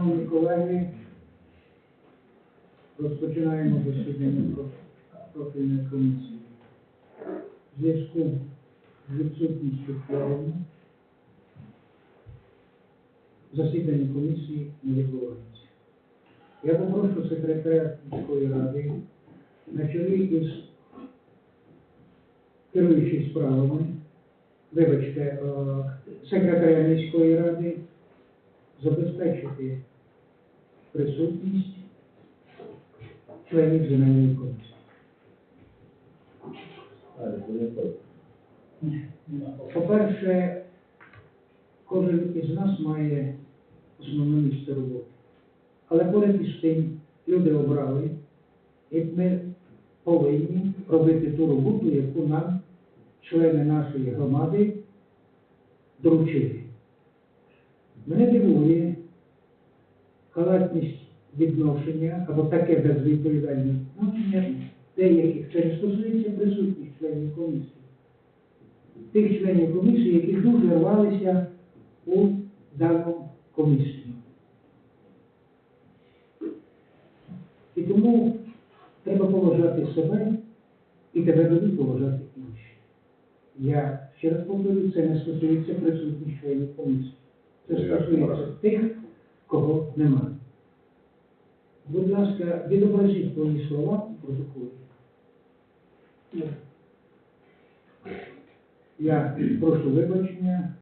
Шановні колеги, розпочинаємо засідання про- профільної комісії. В зв'язку з відсутністю кворуму засідання комісії не відбувається. Я попрошу секретаря міської ради на чолі із керуючий справами, вибачте, е, секретаря міської ради забезпечити присутність членів земельної комісії. По-перше, кожен із нас має основне місце роботи. Але поряд із тим люди обрали, і ми повинні робити ту роботу, яку нам члени нашої громади доручили. Мене дивує халатність відношення або таке безвідповідальне відношення деяких, це не стосується присутніх членів комісії. Тих членів комісії, які дуже рвалися у дану комісію. І тому треба поважати себе і тебе дадуть поважати інші. Я ще раз повторюю, це не стосується присутніх членів комісії. Це Ну, стосується тих, кого немає. Будь ласка, відображіть твої слова у протоколі. Я прошу вибачення